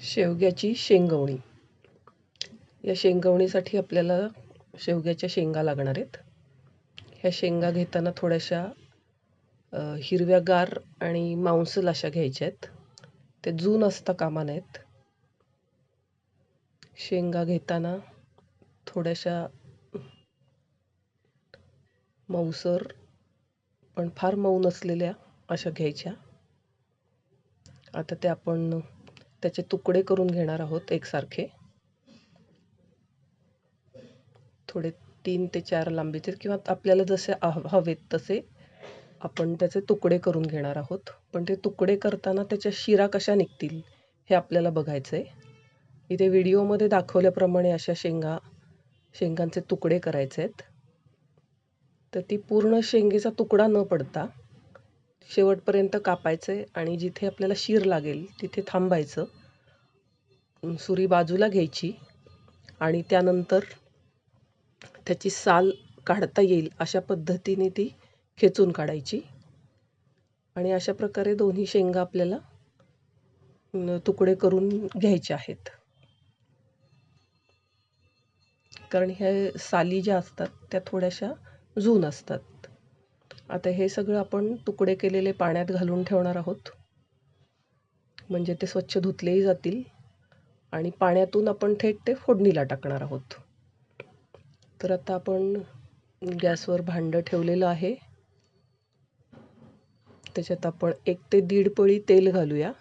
शेवग्याची शेंगवणी. या शेंगवणीसाठी आपल्याला शेवग्याच्या शेंगा लागणार आहेत. ह्या शेंगा घेताना थोड्याशा हिरव्यागार आणि मांसल अशा घ्यायच्या आहेत. ते जून असता कामा नयेत. शेंगा घेताना थोड्याशा मऊसर पण फार मऊ नसलेल्या अशा घ्यायच्या. आता ते आपण त्याचे तुकडे करून घेणार आहोत एकसारखे. थोडे तीन ते चार लांबीचे किंवा आपल्याला जसे हवेत तसे आपण त्याचे तुकडे करून घेणार आहोत. पण ते तुकडे करताना त्याच्या शिरा कशा निघतील हे आपल्याला बघायचं आहे इथे व्हिडिओमध्ये दाखवल्याप्रमाणे अशा शेंगा शेंगांचे तुकडे करायचे आहेत तर ती पूर्ण शेंगेचा तुकडा न पडता शेवटपर्यंत कापायचे आणि जिथे आपल्याला शीर लागेल तिथे थांबायचं. सुरी बाजूला घ्यायची आणि त्यानंतर त्याची साल काढता येईल अशा पद्धतीने ती खेचून काढायची. आणि अशा प्रकारे दोन्ही शेंगा आपल्याला तुकडे करून घ्यायचे आहेत. कारण ह्या साली ज्या असतात त्या थोड्याशा जून असतात. आता हे सगळं आपण तुकडे केलेले पाण्यात घालून ठेवणार आहोत. म्हणजे ते स्वच्छ धुतलेही जातील आणि पाण्यातून आपण थेट ते फोडणीला टाकणार आहोत. तर आता आपण गॅसवर भांडं ठेवलेलं आहे. त्याच्यात आपण एक ते दीड पळी तेल घालूया.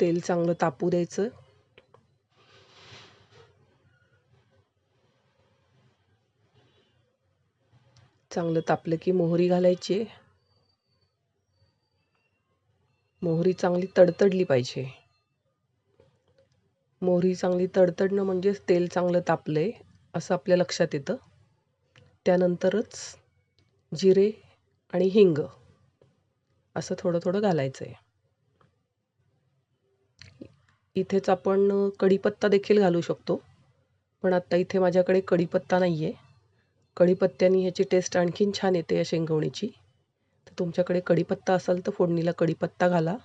तेल चांगलं तापू द्यायचं. चांगलं तापलं की मोहरी घालायची. मोहरी चांगली तडतडली पाहिजे. मोहरी चांगली तडतडणं म्हणजेच तेल चांगलं तापलं आहे असं आपल्या लक्षात येतं. त्यानंतरच जिरे आणि हिंग असं थोडं थोडं घालायचं आहे इथेच आपण कढीपत्ता देखील घालू शकतो पण आत्ता इथे माझ्याकडे कढीपत्ता नाही आहे कढीपत्त्याने ह्याची टेस्ट आणखीन छान येते या शेंगवणीची. तर तुमच्याकडे कढीपत्ता असेल तर फोडणीला कढीपत्ता घाला.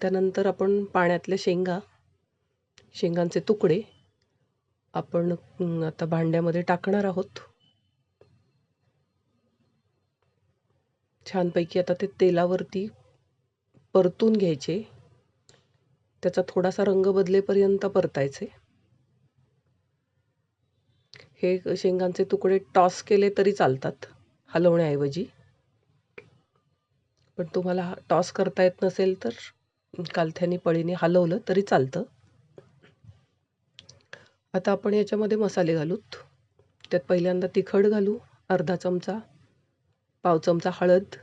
त्यानंतर आपण पाण्यातल्या शेंगा शेंगांचे तुकडे आपण आता भांड्यामध्ये टाकणार आहोत. छानपैकी आता ते तेलावरती परतून घ्यायचे. त्याचा थोडासा रंग बदलेपर्यंत परतायचे. हे शेंगांचे तुकडे टॉस केले तरी चालतात हलवण्याऐवजी. पण तुम्हाला टॉस करता येत नसेल तर कालथ्यानी पळीने हलवलं तरी चालतं. आता आपण याच्यामध्ये मसाले घालूत. त्यात पहिल्यांदा तिखट घालू अर्धा चमचा पाव चमचा हळद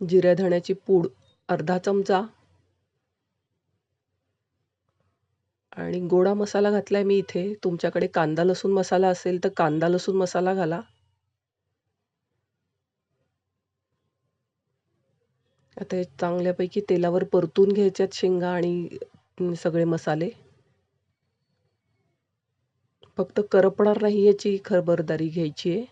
जिऱ्या धण्याची पूड अर्धा चमचा आणि गोडा मसाला घातला आहे मी इथे. तुमच्याकडे कांदा लसूण मसाला असेल तर कांदा लसूण मसाला घाला. आता हे चांगल्यापैकी तेलावर परतून घ्यायच्यात शेंगा आणि सगळे मसाले. फक्त करपणार नाही याची खबरदारी घ्यायची आहे.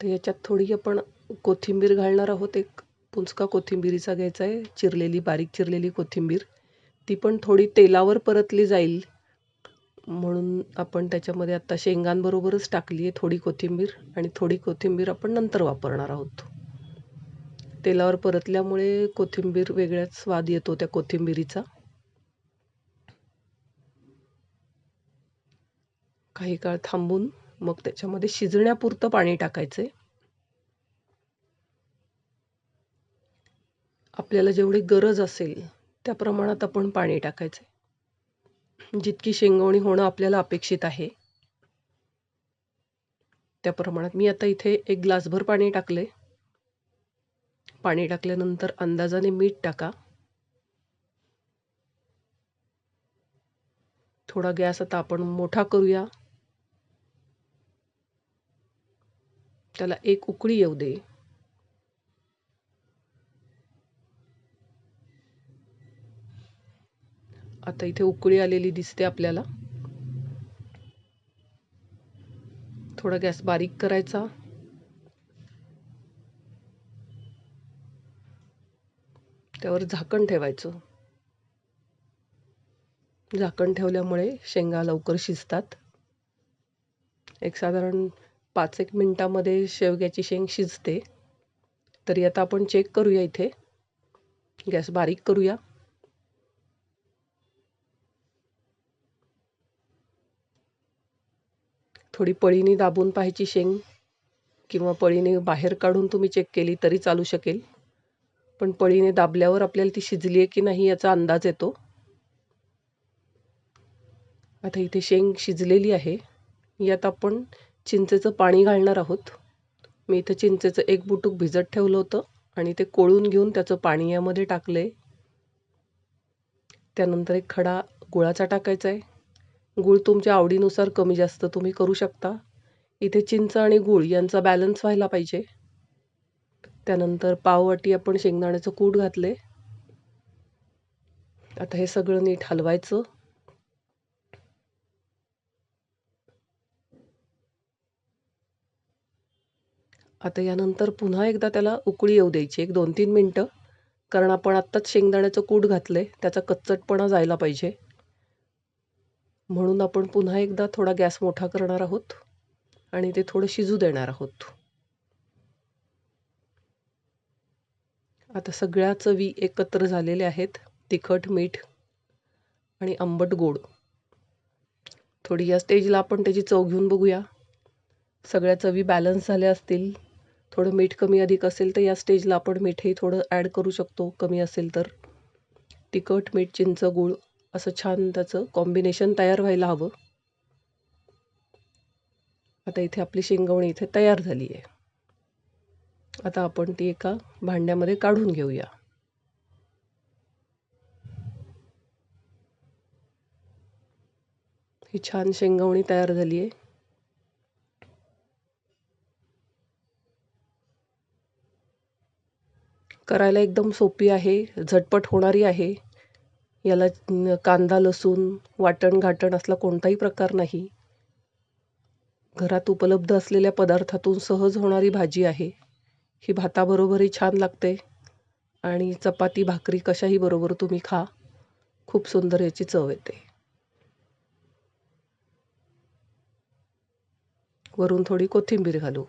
तर याच्यात थोडी आपण कोथिंबीर घालणार आहोत. एक पुंचका कोथिंबीरीचा घ्यायचा आहे. चिरलेली बारीक चिरलेली कोथिंबीर. ती पण थोडी तेलावर परतली जाईल. म्हणून आपण त्याच्यामध्ये आता शेंगांबरोबरच टाकली आहे थोडी कोथिंबीर. आणि थोडी कोथिंबीर आपण नंतर वापरणार आहोत. तेलावर परतल्यामुळे कोथिंबीर वेगळ्याच स्वाद येतो त्या कोथिंबीरीचा. काही काळ थांबून मग त्याच्यामध्ये शिजण्यापुरतं पाणी टाकायचं आहे आपल्याला जेवढी गरज असेल त्या प्रमाणात आपण पाणी टाकायचे जितकी शेंगवणी होणं आपल्याला अपेक्षित आहे त्या प्रमाणात. मी आता इथे एक ग्लासभर पाणी टाकले पाणी टाकल्यानंतर अंदाजाने मीठ टाका. थोडा गॅस आता आपण मोठा करूया. त्याला एक उकळी येऊ दे. आता इथे उकळी आलेली दिसते आपल्याला. थोडा गॅस बारीक करायचा. त्यावर झाकण ठेवायचं. झाकण ठेवल्यामुळे शेंगा लवकर शिजतात. एक साधारण पाच एक मिनटामध्ये शेवग्याची शेंग शिजते. तरी आता आपण चेक करूया इथे. गॅस बारीक करूया. थोडी पळीने दाबून पाहायची शेंग किंवा पळीने बाहेर काढून तुम्ही चेक केली तरी चालू शकेल. पण पळीने दाबल्यावर आपल्याला ती शिजली आहे की नाही याचा अंदाज येतो. आता इथे शेंग शिजलेली आहे. यात आपण चिंचेचं पाणी घालणार आहोत. मी इथं चिंचेचं एक बुटूक भिजत ठेवलं होतं आणि ते कोळून घेऊन त्याचं पाणी यामध्ये टाकले त्यानंतर एक खडा गुळाचा टाकायचा आहे. गूळ तुमच्या आवडीनुसार कमी जास्त तुम्ही करू शकता. इथे चिंच आणि गूळ यांचा बॅलन्स व्हायला पाहिजे. त्यानंतर पाववाटी आपण शेंगदाण्याचं कूट घातले. आता हे सगळं नीट हलवायचं. आता यानंतर पुन्हा एकदा त्याला उकळी येऊ द्यायची एक दोन तीन मिनटं. कारण आपण आत्ताच शेंगदाण्याचं कूट घातलंय त्याचा कच्चटपणा जायला पाहिजे. म्हणून आपण पुन्हा एकदा थोडा गॅस मोठा करणार आहोत आणि ते थोडं शिजू देणार आहोत. आता सगळ्या चवी एकत्र झालेल्या आहेत तिखट मीठ आणि आंबट गोड. थोडी या स्टेजला आपण त्याची चव घेऊन बघूया. सगळ्या चवी बॅलन्स झाल्या असतील थोडं मीठ कमी अधिक असेल तर या स्टेजला आपण मीठही थोडं ॲड करू शकतो कमी असेल तर. तिखट मीठ चिंच गूळ असं छान त्याचं कॉम्बिनेशन तयार व्हायला हवं. आता इथे आपली शेंगवणी इथे तयार झाली आहे. आता आपण ती एका भांड्यामध्ये काढून घेऊया. ही छान शेंगवणी तयार झाली आहे. करायला एकदम सोपी आहे झटपट होणारी आहे. याला कांदा लसूण वाटण घाटण असला कोणताही प्रकार नाही. घरात उपलब्ध असलेल्या पदार्थातून सहज होणारी भाजी आहे. ही भाताबरोबरही छान लागते. आणि चपाती भाकरी कशाही बरोबर तुम्ही खा. खूप सुंदर याची चव येते. वरून थोडी कोथिंबीर घालू.